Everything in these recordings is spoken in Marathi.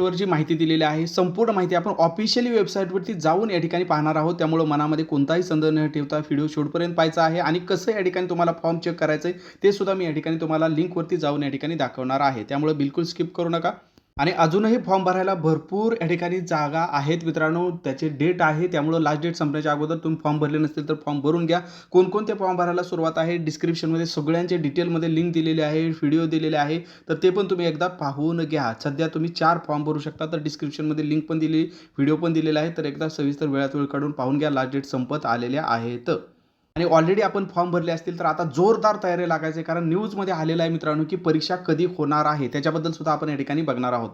वर जी माहिती दिलेली आहे संपूर्ण माहिती आपण ऑफिशियली वेबसाईटवरती जाऊन या ठिकाणी पाहणार आहोत. त्यामुळं मनामध्ये कोणताही संदर्भ न ठेवता व्हिडिओ शेवटपर्यंत पाहायचा आहे आणि कसं या ठिकाणी तुम्हाला फॉर्म चेक करायचं आहे ते सुद्धा मी या ठिकाणी तुम्हाला लिंकवरती जाऊन या ठिकाणी दाखवणार आहे. त्यामुळे बिलकुल स्किप करू नका. आणि अजूनही फॉर्म भरायला भरपूर या ठिकाणी जागा आहेत मित्रांनो. त्याचे डेट आहे. त्यामुळं लास्ट डेट संपण्याच्या अगोदर तुम्ही फॉर्म भरले नसतील तर फॉर्म भरून घ्या. कोणकोणते फॉर्म भरायला सुरुवात आहे? डिस्क्रिप्शनमध्ये सगळ्यांचे डिटेलमध्ये लिंक दिलेले आहे व्हिडिओ दिलेले आहे. तर ते पण तुम्ही एकदा पाहून घ्या. सध्या तुम्ही चार फॉर्म भरू शकता. तर डिस्क्रिप्शनमध्ये लिंक पण दिली व्हिडिओ पण दिलेला आहे. तर एकदा सविस्तर वेळात वेळ काढून पाहून घ्या. लास्ट डेट संपत आलेल्या आहेत. आणि ऑलरेडी आपण फॉर्म भरले असतील तर आता जोरदार तयारी लागायचे कारण न्यूजमध्ये आलेलं आहे मित्रांनो की परीक्षा कधी होणार आहे? त्याच्याबद्दल सुद्धा आपण या ठिकाणी बघणार आहोत.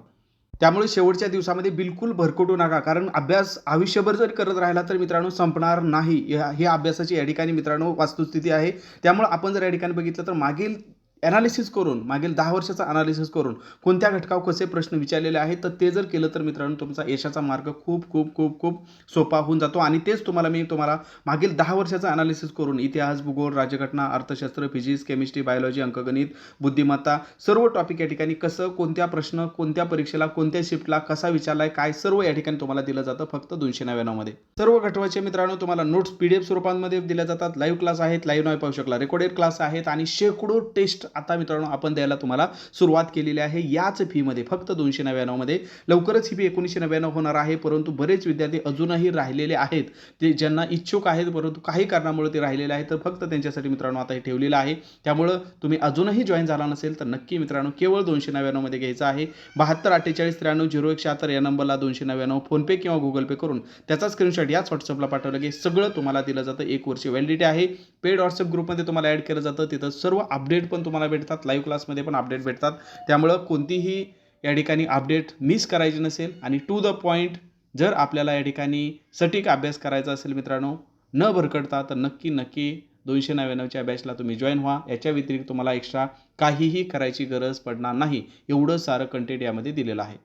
त्यामुळे शेवटच्या दिवसामध्ये बिलकुल भरकटू नका. कारण अभ्यास आयुष्यभर जर करत राहिला तर मित्रांनो संपणार नाही. या- ही अभ्यासाची या ठिकाणी मित्रांनो वास्तुस्थिती आहे. त्यामुळे आपण जर या ठिकाणी बघितलं तर मागील ॲनालिसिस करून मागील दहा वर्षाचा अनालिसिस करून कोणत्या घटकावर कसे प्रश्न विचारलेले आहेत तर ते जर केलं तर मित्रांनो तुमचा यशाचा मार्ग खूप खूप खूप खूप सोपा होऊन जातो. आणि तेच तुम्हाला मी तुम्हाला मागील दहा वर्षाचा अनालिसिस करून इतिहास भूगोल राज्यघटना अर्थशास्त्र फिजिक्स केमिस्ट्री बायोलॉजी अंकगणित बुद्धिमत्ता सर्व टॉपिक या ठिकाणी कसं कोणत्या प्रश्न कोणत्या परीक्षेला कोणत्या शिफ्टला कसा विचारलाय काय सर्व या ठिकाणी तुम्हाला दिलं जातं फक्त दोनशे नव्याण्णवमध्ये सर्व घटवाचे मित्रांनो तुम्हाला नोट्स पी डी एफ स्वरूपामध्ये दिल्या जातात. लाईव्ह क्लास आहेत लाईव्ह नाही पाहू शकला. रेकॉर्डेड क्लास आहेत आणि शेकडो टेस्ट आता मित्रांनो आपण द्यायला तुम्हाला सुरुवात केलेली आहे. याच फीमध्ये फक्त दोनशे नव्याण्णवमध्ये लवकरच ही फी एकोणीसशे नव्याण्णव होणार आहे. परंतु बरेच विद्यार्थी अजूनही राहिलेले आहेत. ते ज्यांना इच्छुक आहेत परंतु काही कारणामुळे ते राहिलेले आहेत तर फक्त त्यांच्यासाठी मित्रांनो आता हे ठेवलेलं आहे. त्यामुळं तुम्ही अजूनही जॉईन झाला नसेल तर नक्की मित्रांनो केवळ दोनशे नव्याण्णवमध्ये घ्यायचं आहे. बहात्तर अठ्ठेचाळीस त्र्याण्णव झिरो एक शहात्तर या नंबरला दोनशे नव्याण्णव फोनपे किंवा गुगल पे करून त्याचा स्क्रीनशॉट याच व्हॉट्सअपला पाठवलं की सगळं तुम्हाला दिलं जातं. एक वर्ष व्हॅलिडिटी आहे. पेड व्हॉट्सअप ग्रुपमध्ये तुम्हाला ॲड केलं जातं. तिथं सर्व अपडेट पण तुम्हाला भेटतात लाईव्ह क्लासमध्ये पण अपडेट भेटतात. त्यामुळं कोणतीही या ठिकाणी अपडेट मिस करायची नसेल आणि टू द पॉईंट जर आपल्याला या ठिकाणी सटीक अभ्यास करायचा असेल मित्रांनो न भरकटता तर नक्की नक्की दोनशे नव्याण्णवच्या बॅचला तुम्ही जॉईन व्हा. याच्या व्यतिरिक्त तुम्हाला एक्स्ट्रा काहीही करायची गरज पडणार नाही. एवढं सारं कंटेंट यामध्ये दिलेलं आहे.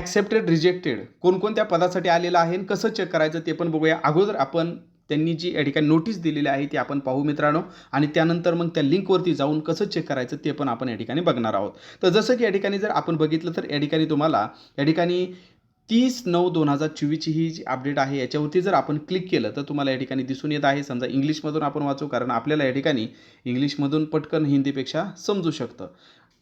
ॲक्सेप्टेड रिजेक्टेड कोणकोणत्या पदासाठी आलेलं आहे आणि कसं चेक करायचं ते पण बघूया. अगोदर आपण त्यांनी जी या ठिकाणी नोटीस दिलेली आहे ती आपण पाहू मित्रांनो. आणि त्यानंतर मग त्या लिंकवरती जाऊन कसं चेक करायचं ते पण आपण या ठिकाणी बघणार आहोत. तर जसं की या ठिकाणी जर आपण बघितलं तर या ठिकाणी तुम्हाला या ठिकाणी तीस नऊ दोन हजार चोवीसची ही जी अपडेट आहे याच्यावरती जर आपण क्लिक केलं तर तुम्हाला या ठिकाणी दिसून येत आहे. समजा इंग्लिशमधून आपण वाचू कारण आपल्याला या ठिकाणी इंग्लिशमधून पटकन हिंदीपेक्षा समजू शकतं.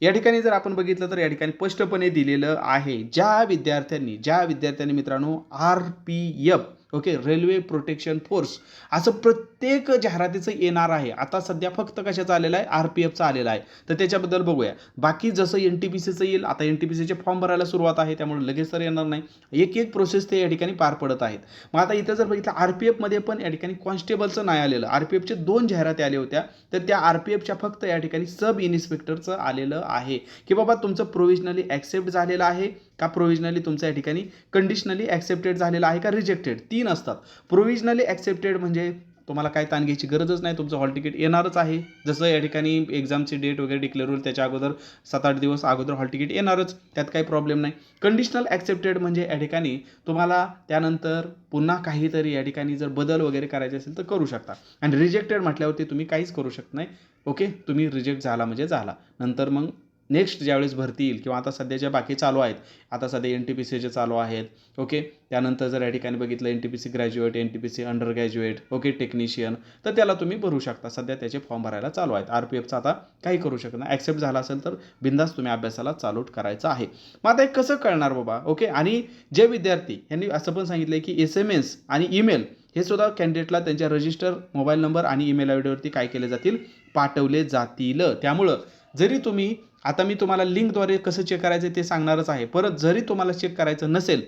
या ठिकाणी जर आपण बघितलं तर या ठिकाणी स्पष्टपणे दिलेलं आहे ज्या विद्यार्थ्यांनी ज्या विद्यार्थ्यांनी मित्रांनो R P F okay railway protection force असं प्रत्येक जाहिरातीचं येणार आहे. आता सध्या फक्त कशाचं आलेलं आहे? आर पी एफचं आलेलं आहे. तर त्याच्याबद्दल बघूया. बाकी जसं एन टी पी सीचं येईल आता एन टी पी सीचे फॉर्म भरायला सुरुवात आहे त्यामुळे लगेच तर येणार नाही. एक एक प्रोसेस ते या ठिकाणी पार पडत आहेत. मग आता इथं जर बघितलं आर पी एफमध्ये पण या ठिकाणी कॉन्स्टेबलचं नाही आलेलं. आर पी एफचे दोन जाहिराती आल्या होत्या. तर त्या आर पी एफच्या फक्त या ठिकाणी सब इन्स्पेक्टरचं आलेलं आहे. की बाबा तुमचं प्रोव्हिजनली ॲक्सेप्ट झालेलं आहे. का प्रोव्हिजनली तुमचं या ठिकाणी कंडिशनली ॲक्सेप्टेड झालेलं आहे का रिजेक्टेड तीन असतात. प्रोव्हिजनली ॲक्सेप्टेड म्हणजे तुम्हाला काय ताण घ्यायची गरजच नाही तुमचं हॉल तिकीट येणारच आहे. जसं या ठिकाणी एक्झामची डेट वगैरे डिक्लेअर होईल त्याच्या अगोदर सात आठ दिवस अगोदर हॉल तिकीट येणारच. त्यात काही प्रॉब्लेम नाही. कंडिशनल ॲक्सेप्टेड म्हणजे या ठिकाणी तुम्हाला त्यानंतर पुन्हा काहीतरी या ठिकाणी जर बदल वगैरे करायचे असेल तर करू शकता. आणि रिजेक्टेड म्हटल्यावरती तुम्ही काहीच करू शकत नाही. ओके तुम्ही रिजेक्ट झाला म्हणजे झाला. नंतर मग नेक्स्ट ज्यावेळेस भरती येईल किंवा आता सध्याच्या बाकी चालू आहेत आता सध्या एन टी पी सीचे चालू आहेत ओके त्यानंतर जर या ठिकाणी बघितलं N T P C graduate N T P C undergraduate okay technician तर त्याला तुम्ही भरू शकता. सध्या त्याचे फॉर्म भरायला चालू आहेत. आर पी एफचा आता काही करू शकत नाही. ॲक्सेप्ट झाला असेल तर बिंदास तुम्ही अभ्यासाला चालू करायचं आहे. मग आता एक कसं कळणार बाबा ओके आणि जे विद्यार्थी यांनी असं पण सांगितलं की एस एम एस आणि ईमेल हे सुद्धा कॅन्डिडेटला त्यांच्या रजिस्टर मोबाईल नंबर आणि ईमेल आय डीवरती काय केले जातील? पाठवले जातील. त्यामुळं जरी तुम्ही आता मी तुम्हाला लिंकद्वारे कसं चेक करायचं ते सांगणारच आहे. परत जरी तुम्हाला चेक करायचं नसेल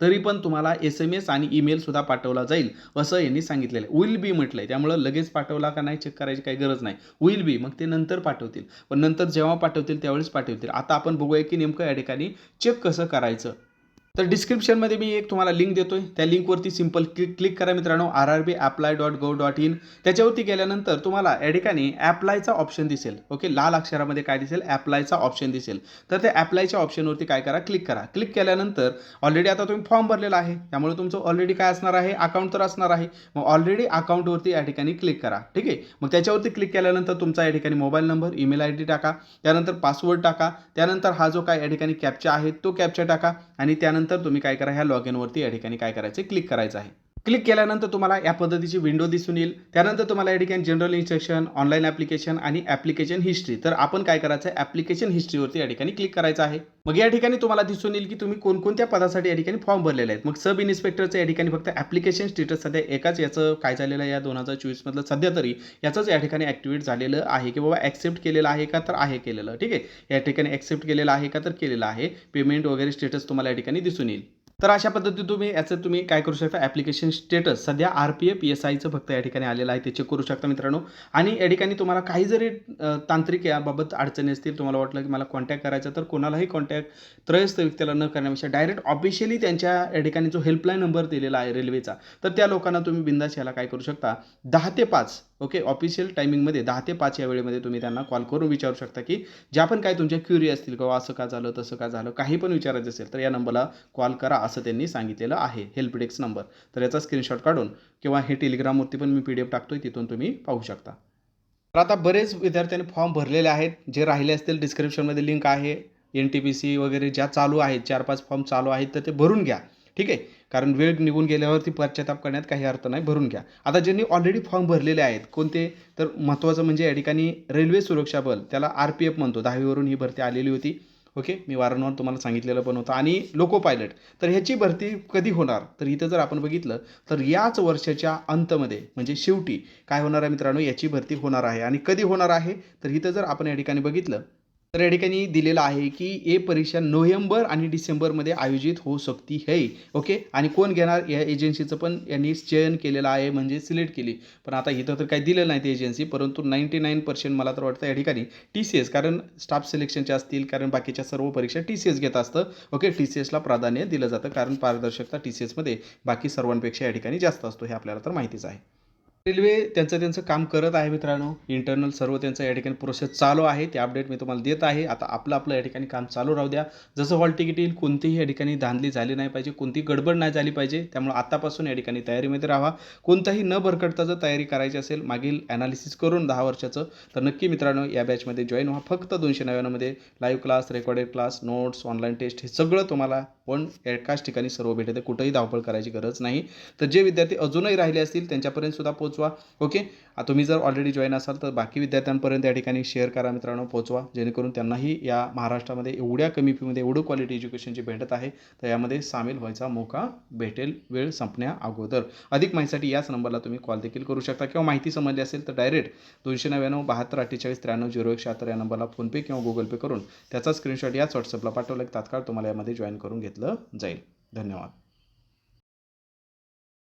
तरी पण तुम्हाला एस एम एस आणि ईमेलसुद्धा पाठवला जाईल असं यांनी सांगितलेलं आहे. विल बी म्हटलं आहे त्यामुळं लगेच पाठवला का नाही चेक करायची काही गरज नाही. विल बी मग ते नंतर पाठवतील. पण नंतर जेव्हा पाठवतील त्यावेळेस पाठवतील. आता आपण बघूया की नेमकं या ठिकाणी चेक कसं करायचं. तर डिस्क्रिप्शनमध्ये मी एक तुम्हाला लिंक देतोय. त्या लिंकवरती सिंपल क्लिक क्लिक करा मित्रांनो. R R B apply dot go dot in त्याच्यावरती गेल्यानंतर तुम्हाला या ठिकाणी ॲप्लायचा ऑप्शन दिसेल. ओके लाल अक्षरामध्ये काय दिसेल? ॲप्लायचा ऑप्शन दिसेल. तर त्या ॲप्लायच्या ऑप्शनवरती काय करा? क्लिक करा. क्लिक केल्यानंतर ऑलरेडी आता तुम्ही फॉर्म भरलेला आहे. त्यामुळे तुमचं ऑलरेडी काय असणार आहे? अकाउंट तर असणार आहे. मग ऑलरेडी अकाउंटवरती या ठिकाणी क्लिक करा. ठीक आहे? मग त्याच्यावरती क्लिक केल्यानंतर तुमचा या ठिकाणी mobile number email I D टाका. त्यानंतर पासवर्ड टाका. त्यानंतर हा जो काय या ठिकाणी कॅप्चा आहे तो कॅप्चा टाका. आणि त्यानंतर तुम्ही काय करा ह्या लॉग इनवरती या ठिकाणी काय करायचं क्लिक करायचं आहे. क्लिक केल्यानंतर तुम्हाला या पद्धतीची विंडो दिसून येईल. त्यानंतर तुम्हाला या ठिकाणी जनरल इन्स्ट्रक्शन ऑनलाईन ॲप्लिकेशन आणि ॲप्लिकेशन हिस्ट्री तर आपण काय करायचं? आहे ॲप्लिकेशन हिस्ट्रीवरती या ठिकाणी क्लिक करायचं आहे. मग या ठिकाणी तुम्हाला दिसून येईल की तुम्ही कोणकोणत्या पदासाठी या ठिकाणी फॉर्म भरलेले आहेत. मग सब इन्स्पेक्टरचं या ठिकाणी फक्त ॲप्लिकेशन स्टेटस सध्या एकाच याचं काय झालेलं आहे या दोन हजार चोवीसमधलं? सध्या तरी याचंच या ठिकाणी ॲक्टिवेट झालेलं आहे की बाबा ॲक्सेप्ट केलेलं आहे का तर आहे केलेलं. ठीक आहे? या ठिकाणी ॲक्सेप्ट केलेलं आहे का तर केलेलं आहे. पेमेंट वगैरे स्टेटस तुम्हाला या ठिकाणी दिसून येईल. तर अशा पद्धतीने तुम्ही याचं तुम्ही काय करू शकता? ॲप्लिकेशन स्टेटस सध्या R P F P S आयचं फक्त या ठिकाणी आलेलं आहे. ते चेक करू शकता मित्रांनो. आणि या ठिकाणी तुम्हाला काही जरी तांत्रिक याबाबत अडचणी असतील तुम्हाला वाटलं की मला कॉन्टॅक्ट करायचा तर कोणालाही कॉन्टॅक्ट त्रयस्थ व्यक्तीला न करण्यापेक्षा डायरेक्ट ऑफिशियली त्यांच्या या ठिकाणी जो हेल्पलाईन नंबर दिलेला आहे रेल्वेचा तर त्या लोकांना तुम्ही बिंदास याला काय करू शकता? दहा ते पाच ओके ऑफिशियल टायमिंगमध्ये दहा ते पाच या वेळेमध्ये तुम्ही त्यांना कॉल करून विचारू शकता की ज्या पण काय तुमच्या क्युरी असतील किंवा असं का झालं तसं का झालं काही पण विचारायचं असेल तर या नंबरला कॉल करा. असं त्यांनी सांगितलेलं आहे. Help desk number. तर याचा स्क्रीनशॉट काढून किंवा हे टेलिग्रामवरती पण मी पी डी एफ टाकतोय तिथून तुम्ही पाहू शकता. तर आता बरेच विद्यार्थ्यांनी फॉर्म भरलेले आहेत. जे राहिले असतील डिस्क्रिप्शनमध्ये लिंक आहे. एन टी पी सी वगैरे ज्या चालू आहेत चार पाच फॉर्म चालू आहेत तर ते भरून घ्या. ठीक आहे? कारण वेळ निघून गेल्यावरती पश्चाताप करण्यात काही अर्थ नाही. भरून घ्या. आता ज्यांनी ऑलरेडी फॉर्म भरलेले आहेत कोणते? तर महत्त्वाचं म्हणजे या ठिकाणी रेल्वे सुरक्षा बल त्याला आर पी एफ म्हणतो. दहावीवरून ही भरती आलेली होती. ओके? मी वारंवार तुम्हाला सांगितलेलं पण होतं. आणि लोको पायलट तर ह्याची भरती कधी होणार? तर इथं जर आपण बघितलं तर याच वर्षाच्या अंतमध्ये म्हणजे शेवटी काय होणार आहे मित्रांनो? याची भरती होणार आहे. आणि कधी होणार आहे? तर इथं जर आपण या ठिकाणी बघितलं तर या ठिकाणी दिलेलं आहे की ए परीक्षा नोव्हेंबर आणि डिसेंबरमध्ये आयोजित होऊ शकती है ओके? आणि कोण घेणार? या एजन्सीचं पण यांनी चयन केलेलं आहे म्हणजे सिलेक्ट केली. पण आता इथं तर काही दिलेलं नाही ती एजन्सी परंतु नाईंटी नाईन पर्सेंट मला तर वाटतं या ठिकाणी टी सी एस कारण स्टाफ सिलेक्शनच्या असतील कारण बाकीच्या सर्व परीक्षा टी सी एस घेत असतं ओके? टी सी एसला प्राधान्य दिलं जातं कारण पारदर्शकता टी सी एसमध्ये बाकी सर्वांपेक्षा या ठिकाणी जास्त असतो हे आपल्याला तर माहितीच आहे. रेल्वे त्यांचं त्यांचं काम करत आहे मित्रांनो. इंटरनल सर्व त्यांचं या ठिकाणी प्रोसेस चालू आहे. ते अपडेट मी तुम्हाला देत आहे. आता आपलं आपलं या ठिकाणी काम चालू राहू द्या. जसं हॉल तिकीट येईल कोणतीही या ठिकाणी धांदली झाली नाही पाहिजे. कोणतीही गडबड नाही झाली पाहिजे. त्यामुळे आतापासून या ठिकाणी तयारीमध्ये राहा. कोणताही न भरकटता जर तयारी करायची असेल मागील ॲनालिसिस करून दहा वर्षाचं तर नक्की मित्रांनो या बॅचमध्ये जॉईन व्हा. फक्त दोनशे नव्याण्णवमध्ये live class recorded class notes online test हे सगळं तुम्हाला पण एकाच ठिकाणी सर्व भेटते कुठंही धावपळ करायची गरज नाही. तर जे विद्यार्थी अजूनही राहिले असतील त्यांच्यापर्यंत सुद्धा पोहोचवा ओके? तुम्ही जर ऑलरेडी जॉईन असाल तर बाकी विद्यार्थ्यांपर्यंत या ठिकाणी शेअर करा मित्रांनो पोहोचवा. जेणेकरून त्यांनाही या महाराष्ट्रामध्ये एवढ्या कमी फीमध्ये एवढं क्वालिटी एज्युकेशन जे भेटत आहे तर यामध्ये सामील व्हायचा मौका भेटेल वेळ संपण्या अगोदर. अधिक माहितीसाठी याच नंबरला तुम्ही कॉल देखील करू शकता. किंवा माहिती समजली असेल तर डायरेक्ट दोनशे नव्याण्णव बहात्तर अठ्ठेचाळीस त्र्याण्णव झिरो एक शहात्तर या नंबरला फोनपे किंवा गुगल पे करून त्याचा स्क्रीनशॉट याच व्हॉट्सअपला पाठवला तात्काळ तुम्हाला यामध्ये जॉईन करून घेतलं जाईल. धन्यवाद.